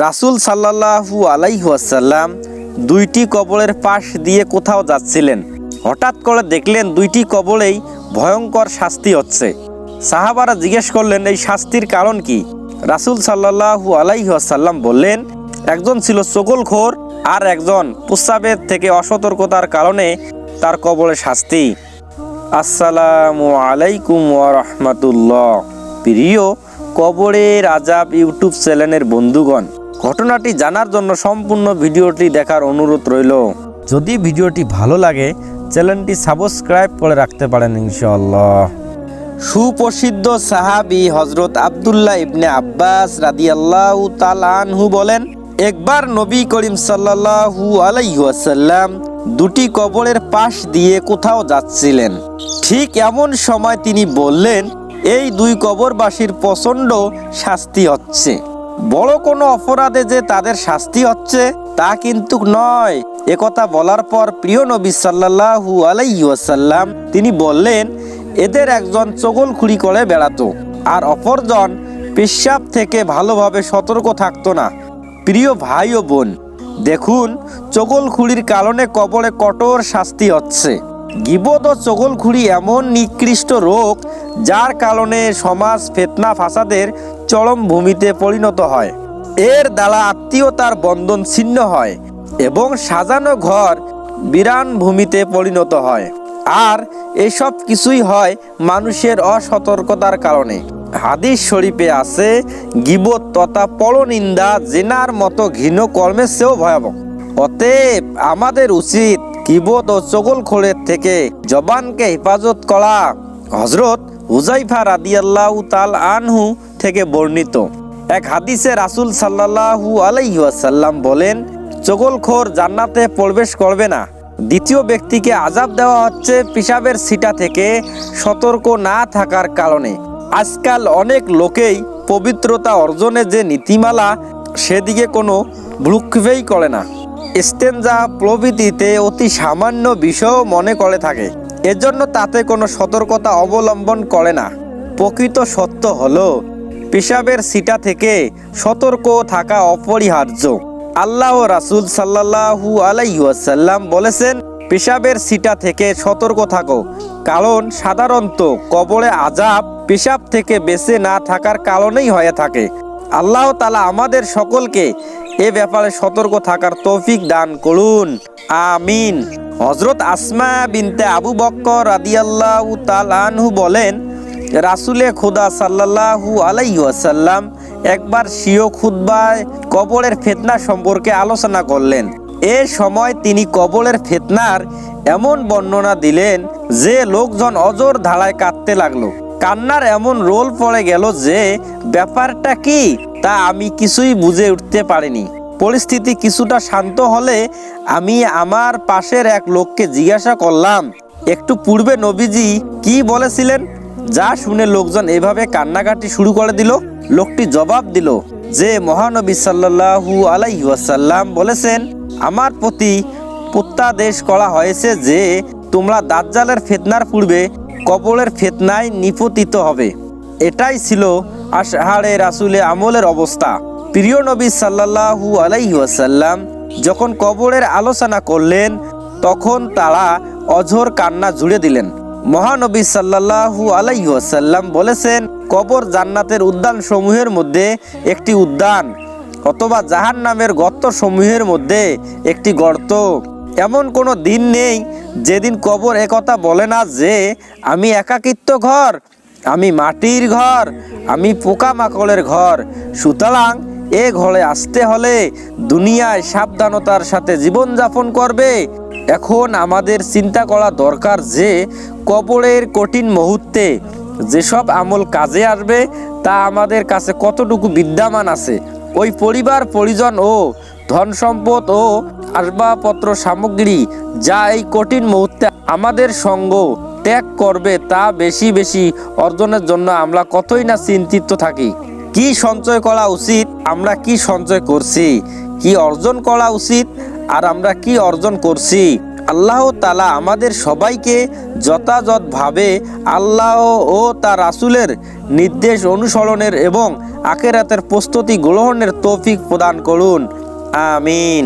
রাসুল সাল্লাহু আলাইহাসাল্লাম দুইটি কবরের পাশ দিয়ে কোথাও যাচ্ছিলেন। হঠাৎ করে দেখলেন দুইটি কবলেই ভয়ঙ্কর শাস্তি হচ্ছে। সাহাবারা জিজ্ঞেস করলেন, এই শাস্তির কারণ কি? রাসুল সাল্লাহু আলাইহাসাল্লাম বললেন, একজন ছিল চকলখোর আর একজন প্রস্রাবের থেকে অসতর্কতার কারণে তার কবলে শাস্তি। আসসালামু আলাইকুম রহমতুল্লাহ। প্রিয় কবরের আজাব ইউটিউব চ্যানেলের বন্ধুগণ ঘটনাটি জানার জন্য সম্পূর্ণ ভিডিওটি দেখার অনুরোধ রইল। যদি ভিডিওটি ভালো লাগে, চ্যানেলটি সাবস্ক্রাইব করে রাখতে পারেন ইনশাআল্লাহ। সুপ্রসিদ্ধ সাহাবি হজরত আবদুল্লাহ ইবনে আব্বাস রাদিয়াল্লাহু তাআলা আনহু বলেন, একবার নবী করিম সাল্লাল্লাহু আলাইহি ওয়াসাল্লাম দুটি কবরের পাশ দিয়ে কোথাও যাচ্ছিলেন। ঠিক এমন সময় তিনি বললেন, এই দুই কবরবাসীর প্রচণ্ড শাস্তি হচ্ছে। বড় কোনো অপরাধে যে তাদের শাস্তি হচ্ছে, তা কিন্তু নয়। একথা বলার পর প্রিয় নবী সাল্লাল্লাহু আলাইহি ওয়াসাল্লাম, তিনি বললেন, এদের একজন চগলখুরি করে বেড়াতো, আর অপরজন পেশাব থেকে ভালোভাবে সতর্ক থাকতো না। প্রিয় ভাই ও বোন, দেখুন চগলখুরির কারণে কবরে কঠোর শাস্তি হচ্ছে। গিবদ ও চগলখুরি এমন নিকৃষ্ট রোগ, যার কারণে সমাজ ফেতনা ফাসাদের চরম ভূমিতে পরিণত হয়। এর দ্বারা আত্মীয়তার বন্ধন ছিন্ন হয় এবং সাজানো ঘর বিরান ভূমিতে পরিণত হয়। আর এসব কিছুই হয় মানুষের অসতর্কতার কারণে। হাদিস শরীফে আছে, গিবত তথা পরনিন্দা, জেনার মতো ঘৃণ কর্মের চেয়েও ভয়াবহ। অতএব আমাদের উচিত কিবত ও চগল চগলখোরের থেকে জবানকে হেফাজত করা হজরত হুজাইফা রাদিয়াল্লাহু তাল আনহু থেকে বর্ণিত। এক হাদিসে রাসুল সাল্লাল্লাহু আলাইহি ওয়াসাল্লাম বলেন, চগলখোর জান্নাতে প্রবেশ করবে না। দ্বিতীয় ব্যক্তিকে আজাব দেওয়া হচ্ছে পিসাবের সিটা থেকে সতর্ক না থাকার কারণে। আজকাল অনেক লোকেই পবিত্রতা অর্জনে যে নীতিমালা সেদিকে কোনো ভ্রুক্ষেপেই করে না। স্টেঞ্জা প্রভৃতিতে অতি সামান্য বিষয়ও মনে করে থাকে। এজন্য তাতে কোনো সতর্কতা অবলম্বন করে না। প্রকৃত সত্য হলো, পেশাবের সিটা থেকে সতর্ক থাকা অপরিহার্য। আল্লাহ রাসুল সাল্লাহু আলাইসাল্লাম বলেছেন, পেশাবের সিটা থেকে সতর্ক থাকো, কারণ সাধারণত কবরে আজাব পেশাব থেকে বেঁচে না থাকার কারণেই হয়ে থাকে। আল্লাহ তালা আমাদের সকলকে এ ব্যাপারে সতর্ক থাকার তৌফিক দান করুন। আমিন। হজরত আসমা বিনতে আবু বক্কর রাদিয়াল্লাহু তালানহু বলেন, রাসুলে খুদা সাল্লাল্লাহু আলাইসাল্লাম একবার সিও খুদ্বায় কবরের ফেতনা সম্পর্কে আলোচনা করলেন। এ সময় তিনি কবরের ফেতনার এমন বর্ণনা দিলেন যে লোকজন অজর ধারায় কাঁদতে লাগল। কান্নার এমন রোল পড়ে গেল যে, ব্যাপারটা কি? তা আমি কিছুই বুঝে উঠতে পারিনি। পরিস্থিতি কিছুটা শান্ত হলে আমি আমার পাশের এক লোককে জিজ্ঞাসা করলাম, একটু পূর্বে নবীজি কি বলেছিলেন? যা শুনে লোকজন এভাবে কান্নাকাটি শুরু করে দিল। লোকটি জবাব দিল, যে মহানবী সাল্লাল্লাহু আলাইহি ওয়াসাল্লাম বলেছেন, আমার প্রতি প্রত্যাদেশ করা হয়েছে যে তোমরা দাজ্জালের ফেতনার পূর্বে কবলের ফেতনায় নিপতিত হবে। এটাই ছিল আশহারে রাসুলে আমলের অবস্থা। প্রিয় নবী সাল্লাল্লাহু আলাইহি ওয়াসাল্লাম যখন কবরের আলোচনা করলেন, তখন তারা অঝোর কান্না জুড়ে দিলেন। মহানবী সাল্লাল্লাহু আলাইহি ওয়াসাল্লাম বলেছেন, কবর জান্নাতের উদ্যান সমূহের মধ্যে একটি উদ্যান অথবা জাহান নামের গর্ত সমূহের মধ্যে একটি গর্ত। এমন কোনো দিন নেই যেদিন কবর একথা বলে না যে, আমি একাকিত্ব ঘর আমি মাটির ঘর, আমি পোকামাকড়ের ঘর। সুতরাং এ ঘরে আসতে হলে দুনিয়ায় সাবধানতার সাথে জীবনযাপন করবে। এখন আমাদের চিন্তা করা দরকার যে, কবরের কঠিন মুহূর্তে যেসব আমল কাজে আসবে, তা আমাদের কাছে কতটুকু বিদ্যমান আছে? ওই পরিবার, পরিজন ও ধন সম্পদ ও আসবাবপত্র সামগ্রী যা এই কঠিন মুহূর্তে আমাদের সঙ্গ ত্যাগ করবে তা বেশি বেশি অর্জনের জন্য আমরা কতই না চিন্তিত থাকি। কি সঞ্চয় করা উচিত, আমরা কি সঞ্চয় করছি? কি অর্জন করা উচিত আর আমরা কি অর্জন করছি? আল্লাহ তালা আমাদের সবাইকে যথাযথভাবে আল্লাহ ও তার রাসুলের নির্দেশ অনুসরণের এবং আখেরাতের প্রস্তুতি গ্রহণের তৌফিক প্রদান করুন। আমিন।